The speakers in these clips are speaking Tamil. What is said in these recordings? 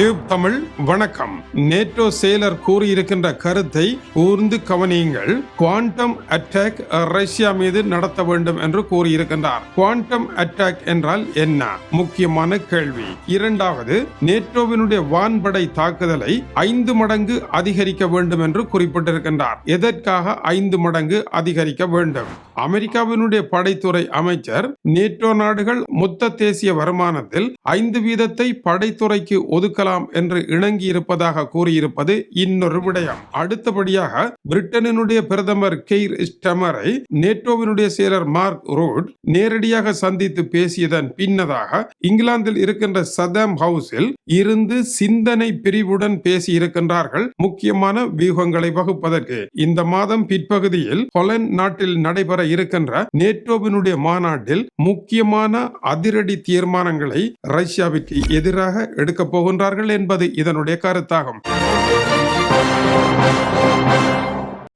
டியூப் தமிழ் வணக்கம். நேட்டோ செயலர் கூறியிருக்கின்ற கருத்தை கூர்ந்து கவனியுங்கள். குவாண்டம் அட்டாக் ரஷ்யா மீது நடத்த வேண்டும் என்று கூறியிருக்கின்றார். குவாண்டம் அட்டாக் என்றால் என்ன? முக்கியமான கேள்வி. இரண்டாவது நேட்டோவினுடைய வான்படை தாக்குதலை ஐந்து மடங்கு அதிகரிக்க வேண்டும் என்று குறிப்பிட்டிருக்கின்றார். எதற்காக ஐந்து மடங்கு அதிகரிக்க வேண்டும்? அமெரிக்காவினுடைய படைத்துறை அமைச்சர் நேட்டோ நாடுகள் மொத்த தேசிய வருமானத்தில் ஐந்து வீதத்தை படைத்துறைக்கு ஒதுக்கலாம் என்று இணங்கி இருப்பதாக கூறியிருப்பது இன்னொரு விடயம். அடுத்தபடியாக பிரிட்டனினுடைய பிரதமர் கெய்ர் ஸ்டமரை நேட்டோவினுடைய செயலர் மார்க் ரோட் நேரடியாக சந்தித்து பேசியதன் பின்னதாக இங்கிலாந்தில் இருக்கின்ற சதம் ஹவுஸில் இருந்து சிந்தனை பிரிவுடன் பேசி இருக்கின்றார்கள் முக்கியமான வியூகங்களை வகுப்பதற்கு. இந்த மாதம் பிற்பகுதியில் ஹொலண்ட் நாட்டில் நடைபெற இருக்கின்ற நேட்டோவினுடைய மாநாட்டில் முக்கியமான அதிரடி தீர்மானங்களை ரஷ்யாவிற்கு எதிராக எடுக்கப் போகின்றார்கள் என்பது இதனுடைய கருத்தாகும்.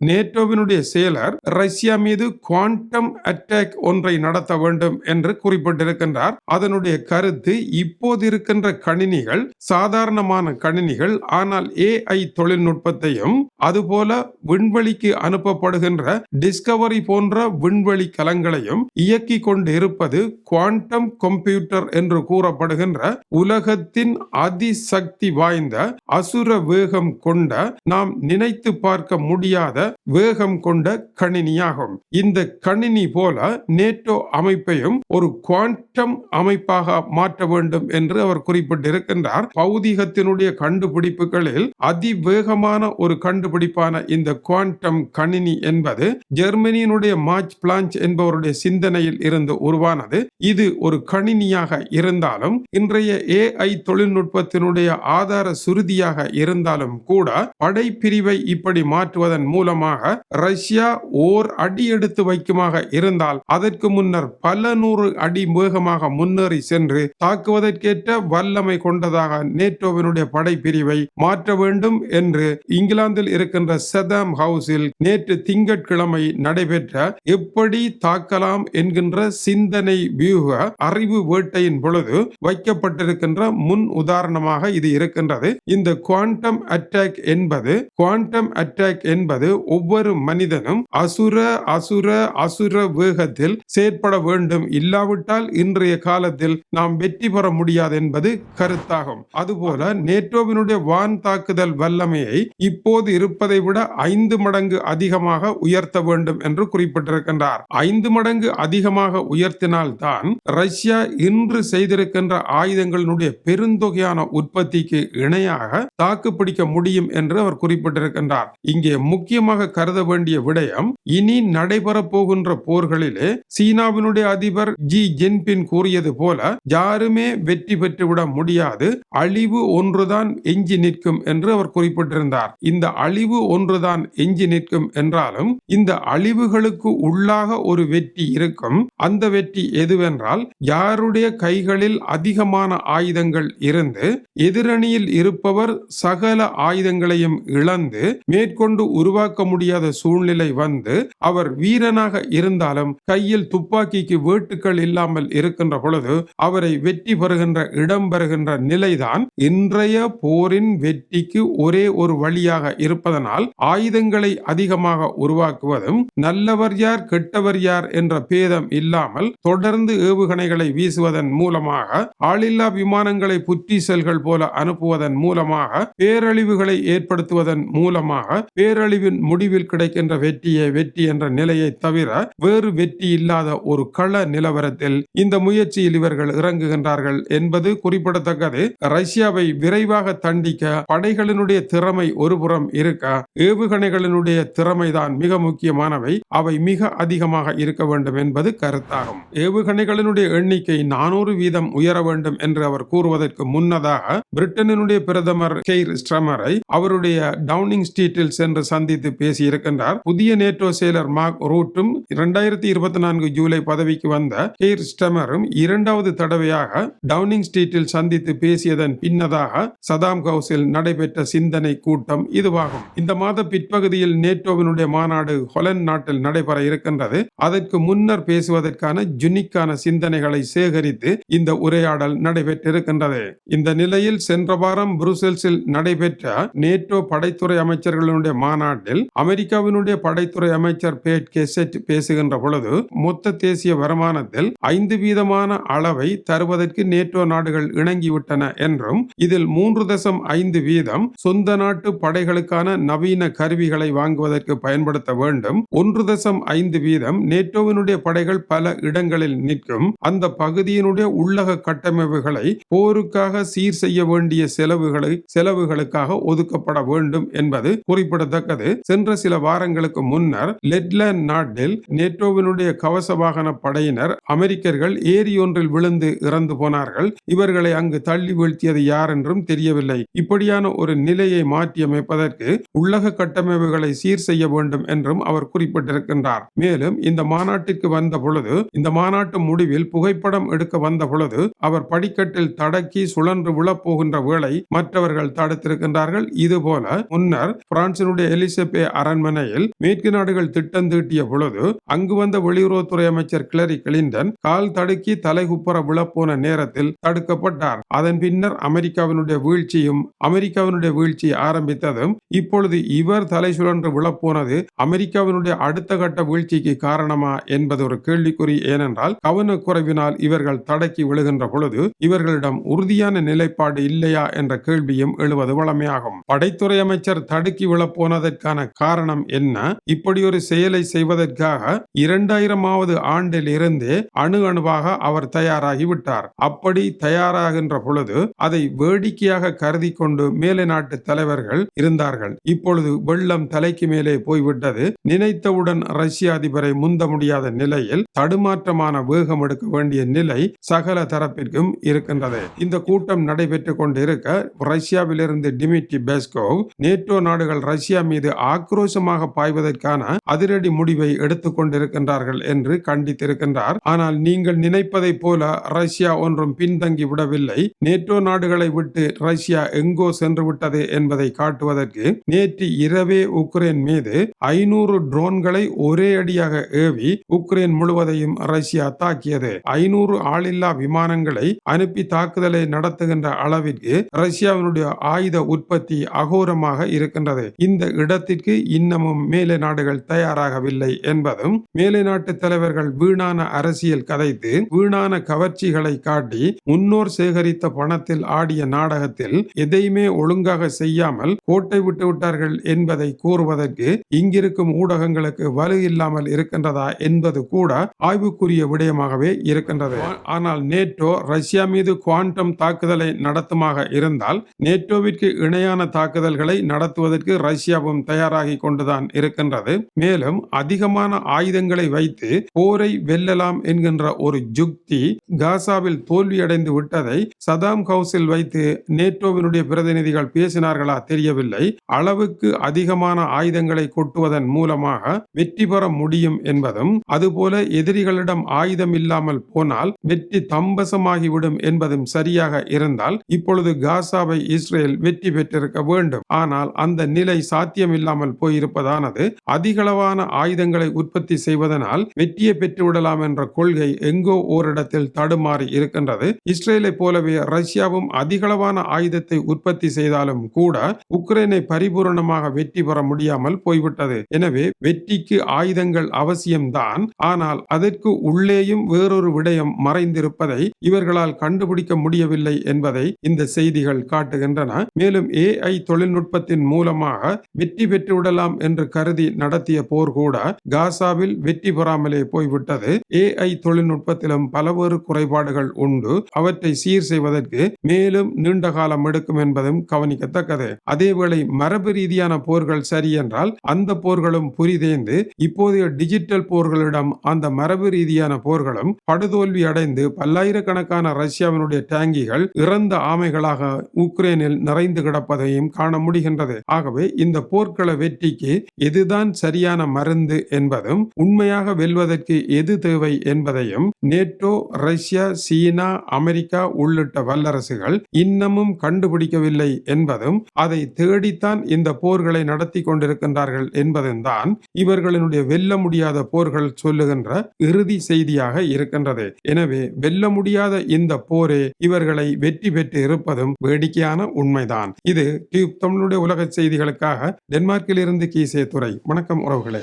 நேட்டோவினுடைய செயலர் ரஷ்யா மீது குவாண்டம் அட்டாக் ஒன்றை நடத்த வேண்டும் என்று குறிப்பிட்டிருக்கின்றார். அதனுடைய கருத்து இப்போது இருக்கின்ற கணினிகள் சாதாரணமான கணினிகள் ஆனால் ஏஐ தொழில்நுட்பத்தையும் அதுபோல விண்வெளிக்கு அனுப்பப்படுகின்ற டிஸ்கவரி போன்ற விண்வெளி கலங்களையும் இயக்கி கொண்டு இருப்பது குவாண்டம் கம்ப்யூட்டர் என்று கூறப்படுகின்ற உலகத்தின் அதிசக்தி வாய்ந்த அசுர வேகம் கொண்ட நாம் நினைத்து பார்க்க முடியாத வேகம் கொண்ட கணினியாகும். இந்த கணினி போல நேட்டோ அமைப்பையும் ஒரு குவாண்டம் அமைப்பாக மாற்ற வேண்டும் என்று அவர் குறிப்பிட்டிருக்கின்றார். பௌதிகத்தினுடைய கண்டுபிடிப்புகளில் அதிவேகமான ஒரு கண்டுபிடிப்பான இந்த குவாண்டம் கணினி என்பது ஜெர்மனியினுடைய மார்ச் பிளான்ச் என்பவருடைய சிந்தனையில் இருந்து உருவானது. இது ஒரு கணினியாக இருந்தாலும் இன்றைய ஏஐ தொழில்நுட்பத்தினுடைய ஆதார சுருதியாக இருந்தாலும் கூட படைப்பிரிவை இப்படி மாற்றுவதன் மூலம் மூலமாக ரஷ்யா ஓர் அடி எடுத்து வைக்குமாக இருந்தால் அதற்கு முன்னர் பல நூறு அடி வேகமாக முன்னேறி சென்று தாக்குவதற்கேற்ற வல்லமை கொண்டதாக நேட்டோவினுடைய படைப்பிரிவை மாற்ற வேண்டும் என்று இங்கிலாந்தில் இருக்கின்ற சதாம் ஹவுஸில் நேற்று திங்கட்கிழமை நடைபெற்ற எப்படி தாக்கலாம் என்கின்ற சிந்தனை வியூக அறிவு வேட்டையின் பொழுது வைக்கப்பட்டிருக்கின்ற முன் உதாரணமாக இது இருக்கின்றது. இந்த குவாண்டம் அட்டாக் என்பது குவாண்டம் அட்டாக் என்பது ஒவ்வொரு மனிதனும் அசுர அசுர அசுர வேகத்தில் செயற்பட வேண்டும். இல்லாவிட்டால் இன்றைய காலத்தில் நாம் வெற்றி பெற முடியாது என்பது கருத்தாகும். அதுபோல நேட்டோவினுடைய வான் தாக்குதல் வல்லமையை இப்போது இருப்பதை விட ஐந்து மடங்கு அதிகமாக உயர்த்த வேண்டும் என்று குறிப்பிட்டிருக்கின்றார். ஐந்து மடங்கு அதிகமாக உயர்த்தினால்தான் ரஷ்யா இன்று செய்திருக்கின்ற ஆயுதங்களினுடைய பெருந்தொகையான உற்பத்திக்கு இணையாக தாக்குப்பிடிக்க முடியும் என்று அவர் குறிப்பிட்டிருக்கின்றார். இங்கே முக்கியமாக முக்கியமாக கருத வேண்டிய விடயம் இனி நடைபெற போகின்ற போர்களிலே சீனாவினுடைய அதிபர் ஜி ஜின்பின் கூறியது போல யாருமே வெற்றி பெற்றுவிட முடியாது அழிவு ஒன்றுதான் எஞ்சி நிற்கும் என்று அவர் குறிப்பிட்டிருந்தார். இந்த அழிவு ஒன்றுதான் எஞ்சி நிற்கும் என்றாலும் இந்த அழிவுகளுக்கு உள்ளாக ஒரு வெற்றி இருக்கும். அந்த வெற்றி எதுவென்றால் யாருடைய கைகளில் அதிகமான ஆயுதங்கள் இருந்து எதிரணியில் இருப்பவர் சகல ஆயுதங்களையும் இழந்து மேற்கொண்டு உருவாக்க முடியாத சூழ்நிலை வந்து அவர் வீரனாக இருந்தாலும் கையில் துப்பாக்கிக்கு வேட்டுக்கள் இல்லாமல் இருக்கின்ற பொழுது அவரை வெற்றி பெறுகின்ற இடம் பெறுகின்ற நிலைதான் இன்றைய போரின் வெற்றிக்கு ஒரே ஒரு வழியாக இருப்பதனால் ஆயுதங்களை அதிகமாக உருவாக்குவதும் நல்லவர் யார் கெட்டவர் யார் என்ற பேதம் இல்லாமல் தொடர்ந்து ஏவுகணைகளை வீசுவதன் மூலமாக ஆளில்லா விமானங்களை புற்றி செல்கள் போல அனுப்புவதன் மூலமாக பேரழிவுகளை ஏற்படுத்துவதன் மூலமாக பேரழிவின் முடிவில் கிடைக்கின்ற வெற்றியே வெற்றி என்ற நிலையை தவிர வேறு வெற்றி இல்லாத ஒரு கள நிலவரத்தில் இந்த முயற்சியில் இவர்கள் இறங்குகின்றார்கள் என்பது குறிப்பிடத்தக்கது. ரஷ்யாவை விரைவாக தண்டிக்க படைகளினுடைய திறமை ஒருபுறம் இருக்க ஏவுகணைகளினுடைய திறமைதான் மிக முக்கியமானவை. அவை மிக அதிகமாக இருக்க வேண்டும் என்பது கருத்தாகும். ஏவுகணைகளினுடைய எண்ணிக்கை நானூறு வீதம் உயர வேண்டும் என்று அவர் கூறுவதற்கு முன்னதாக பிரிட்டனினுடைய பிரதமர் கெய்ர் ஸ்ட்ரமரை அவருடைய டவுனிங் ஸ்ட்ரீட்டில் சென்று சந்தித்து பேசியிருக்கின்றார் புதிய நேட்டோ செயலர் மார்க் ரூட்டும் இரண்டாயிரத்தி இருபத்தி நான்கு ஜூலை பதவிக்கு வந்த கெய்ர் ஸ்டெமரும் இரண்டாவது தடவையாக டவுனிங் ஸ்ட்ரீட்டில் சந்தித்து பேசியதன் பின்னதாக சதாம் ஹவுஸில் நடைபெற்ற சிந்தனை கூட்டம் இதுவாகும். இந்த மாத பிற்பகுதியில் நேட்டோவினுடைய மாநாடு ஹொலன் நாட்டில் நடைபெற இருக்கின்றது. அதற்கு முன்னர் பேசுவதற்கான ஜுனிக்கான சிந்தனைகளை சேகரித்து இந்த உரையாடல் நடைபெற்றிருக்கின்றது. இந்த நிலையில் சென்ற வாரம் புருசெல்ஸில் நடைபெற்ற நேட்டோ படைத்துறை அமைச்சர்களுடைய மாநாட்டில் அமெரிக்காவினுடைய படைத்துறை அமைச்சர் பேட் கெசெட் பேசுகின்ற பொழுது மொத்த தேசிய வருமானத்தில் ஐந்து வீதமான அளவை தருவதற்கு நேட்டோ நாடுகள் இணங்கிவிட்டன என்றும் இதில் மூன்று தசம் ஐந்து வீதம் சொந்த நாட்டு படைகளுக்கான நவீன கருவிகளை வாங்குவதற்கு பயன்படுத்த வேண்டும். ஒன்று தசம் ஐந்து வீதம் நேட்டோவினுடைய படைகள் பல இடங்களில் நிற்கும். அந்த பகுதியினுடைய உள்ளக கட்டமைப்புகளை போருக்காக சீர் செய்ய வேண்டிய செலவுகளை செலவுகளுக்காக ஒதுக்கப்பட வேண்டும் என்பது குறிப்பிடத்தக்கது. சென்ற சில வாரங்களுக்கு முன்னர் லெட்லேண்ட் நாட்டில் நேட்டோவினுடைய கவச வாகன படையினர் அமெரிக்கர்கள் ஏரி ஒன்றில் விழுந்து இறந்து போனார்கள். இவர்களை அங்கு தள்ளி வீழ்த்தியது யார் என்றும் தெரியவில்லை. இப்படியான ஒரு நிலையை மாற்றியமைப்பதற்கு உள்ளக கட்டமைப்புகளை சீர் செய்ய வேண்டும் என்றும் அவர் குறிப்பிட்டிருக்கின்றார். மேலும் இந்த மாநாட்டிற்கு வந்த பொழுது இந்த மாநாட்டு முடிவில் புகைப்படம் எடுக்க வந்த பொழுது அவர் படிக்கட்டில் தடக்கி சுழன்று விழப்போகின்ற வேளை மற்றவர்கள் தடுத்திருக்கின்றார்கள். இதுபோல முன்னர் பிரான்சினுடைய எலிசபே அரண்மனையில் மேற்கு நாடுகள் திட்டம் தீட்டிய பொழுது அங்கு வந்த வெளியுறவுத்துறை அமைச்சர் கிளரி கிளின்டன் கால் தடுக்கி தலைகுப்புற விழப்போன நேரத்தில் தடுக்கப்பட்டார். அதன் பின்னர் அமெரிக்காவினுடைய வீழ்ச்சியும் அமெரிக்காவினுடைய வீழ்ச்சி ஆரம்பித்ததும் இப்பொழுது இவர் தலை சுழன்று விழப்போனது அமெரிக்காவினுடைய அடுத்த கட்ட வீழ்ச்சிக்கு காரணமா என்பது ஒரு கேள்விக்குறி. ஏனென்றால் கவனக்குறைவினால் இவர்கள் தடக்கி விழுகின்ற பொழுது இவர்களிடம் உறுதியான நிலைப்பாடு இல்லையா என்ற கேள்வியும் எழுவது வளமையாகும். படைத்துறை அமைச்சர் தடுக்கி விழப்போனதற்கான காரணம் என்ன? இப்படி ஒரு செயலை செய்வதற்காக இரண்டாயிரமாவது ஆண்டில் இருந்தே அணு அணுவாக அவர் தயாராகிவிட்டார் அப்படி தயாராகின்ற பொழுது அதை வேடிக்கையாக கருதி கொண்டு மேலை நாட்டு தலைவர்கள் இருந்தார்கள். இப்பொழுது வெள்ளம் தலைக்கு மேலே போய்விட்டது. நினைத்தவுடன் ரஷ்ய அதிபரை முந்த முடியாத நிலையில் தடுமாற்றமான வேகம் எடுக்க வேண்டிய நிலை சகல தரப்பிற்கும் இருக்கின்றது. இந்த கூட்டம் நடைபெற்றுக் கொண்டிருக்க ரஷ்யாவிலிருந்து டிமிட்ரி பெஸ்கோவ் நேட்டோ நாடுகள் ரஷ்யா மீது ஆக்க ஆக்ரோஷமாக பாய்வதற்கான அதிரடி முடிவை எடுத்துக் கொண்டிருக்கின்றார்கள் என்று கண்டித்திருக்கின்றார். ஆனால் நீங்கள் நினைப்பதைப் போல ரஷ்யா ஒன்றும் பின்தங்கி விடவில்லை. நேட்டோ நாடுகளை விட்டு ரஷ்யா எங்கோ சென்று விட்டது என்பதை காட்டுவதற்கு நேற்று இரவே உக்ரைன் மீது ஐநூறு ட்ரோன்களை ஒரே அடியாக ஏவி உக்ரைன் முழுவதையும் ரஷ்யா தாக்கியது. ஐநூறு ஆளில்லா விமானங்களை அனுப்பி தாக்குதலை நடத்துகின்ற அளவிற்கு ரஷ்யாவினுடைய ஆயுத உற்பத்தி அகோரமாக இருக்கின்றது. இந்த இடத்திற்கு இன்னமும் மேலை நாடுகள் தயாராகவில்லை என்பதும் மேலை நாட்டு தலைவர்கள் வீணான அரசியல் கதைத்து வீணான கவர்ச்சிகளை காட்டி முன்னோர் சேகரித்த பணத்தில் ஆடிய நாடகத்தில் எதையுமே ஒழுங்காக செய்யாமல் கோட்டை விட்டு விட்டார்கள் என்பதை கூறுவதற்கு இங்கிருக்கும் ஊடகங்களுக்கு வலு இல்லாமல் இருக்கின்றதா என்பது கூட ஆய்வுக்குரிய விடயமாகவே இருக்கின்றது. ஆனால் நேட்டோ ரஷ்யா மீது குவாண்டம் தாக்குதலை நடத்துமாக இருந்தால் நேட்டோவிற்கு இணையான தாக்குதல்களை நடத்துவதற்கு ரஷ்யாவும் தயாராக தயாராகி கொண்டுதான் இருக்கின்றது. மேலும் அதிகமான ஆயுதங்களை வைத்து போரை வெல்லலாம் என்கின்ற ஒரு ஜுக்தி காசாவில் தோல்வியடைந்து விட்டதை சதாம் ஹவுஸில் வைத்து நேட்டோவினுடைய பிரதிநிதிகள் பேசினார்களா தெரியவில்லை. அளவுக்கு அதிகமான ஆயுதங்களை கொட்டுவதன் மூலமாக வெற்றி பெற முடியும் என்பதும் அதுபோல எதிரிகளிடம் ஆயுதம் இல்லாமல் போனால் வெற்றி தம்பசமாகிவிடும் என்பதும் சரியாக இருந்தால் இப்பொழுது காசாவை இஸ்ரேல் வெற்றி பெற்றிருக்க வேண்டும். ஆனால் அந்த நிலை சாத்தியமில்லாமல் போயிருப்பதானது அதிகளவான ஆயுதங்களை உற்பத்தி செய்வதனால் வெற்றியை பெற்றுவிடலாம் என்ற கொள்கை எங்கோ ஓரிடத்தில் தடுமாறி இருக்கின்றது. இஸ்ரேலை போலவே ரஷ்யாவும் அதிகளவான ஆயுதத்தை உற்பத்தி செய்தாலும் கூட உக்ரைனை பரிபூரணமாக வெற்றி பெற முடியாமல் போய்விட்டது. எனவே வெற்றிக்கு ஆயுதங்கள் அவசியம்தான். ஆனால் அதற்கு உள்ளேயும் வேறொரு விடயம் மறைந்திருப்பதை இவர்களால் கண்டுபிடிக்க முடியவில்லை என்பதை இந்த செய்திகள் காட்டுகின்றன. மேலும் ஏஐ தொழில்நுட்பத்தின் மூலமாக வெற்றி பெற்று விடலாம் என்று கருதி நடத்திய போர் கூட காசாவில் வெற்றி பெறாமலே போய்விட்டது. ஏஐ தொழில்நுட்பத்திலும் பலவேறு குறைபாடுகள் உண்டு. அவற்றை சீர் செய்வதற்கு மேலும் நீண்ட காலம் எடுக்கும் என்பதும் கவனிக்கத்தக்கது. அதேவேளை மரபு ரீதியான போர்கள் சரி என்றால் அந்த போர்களும் புரிதேந்து இப்போதைய டிஜிட்டல் போர்களிடம் அந்த மரபு ரீதியான போர்களும் படுதோல்வி அடைந்து பல்லாயிரக்கணக்கான ரஷ்யாவினுடைய டேங்கிகள் இறந்த ஆமைகளாக உக்ரைனில் நிறைந்து கிடப்பதையும் காண முடிகின்றது. ஆகவே இந்த போர்க்கள வெற்றி வெற்றிக்கு எதுதான் சரியான மருந்து என்பதும் உண்மையாக வெல்வதற்கு எது தேவை என்பதையும் நேட்டோ ரஷ்யா சீனா அமெரிக்கா உள்ளிட்ட வல்லரசுகள் இன்னமும் கண்டுபிடிக்கவில்லை என்பதும் அதை தேடித்தான் இந்த போர்களை நடத்தி கொண்டிருக்கின்றார்கள் என்பதும் தான் இவர்களினுடைய வெல்ல முடியாத போர்கள் சொல்லுகின்ற இறுதி செய்தியாக இருக்கின்றது. எனவே வெல்ல முடியாத இந்த போரே இவர்களை வெற்றி பெற்று இருப்பதும் வேடிக்கையான உண்மைதான். இது டியூப் தமிழுடைய உலக செய்திகளுக்காக டென்மார்க்கில் இருந்து கீசே துறை வணக்கம் உறவுகளே.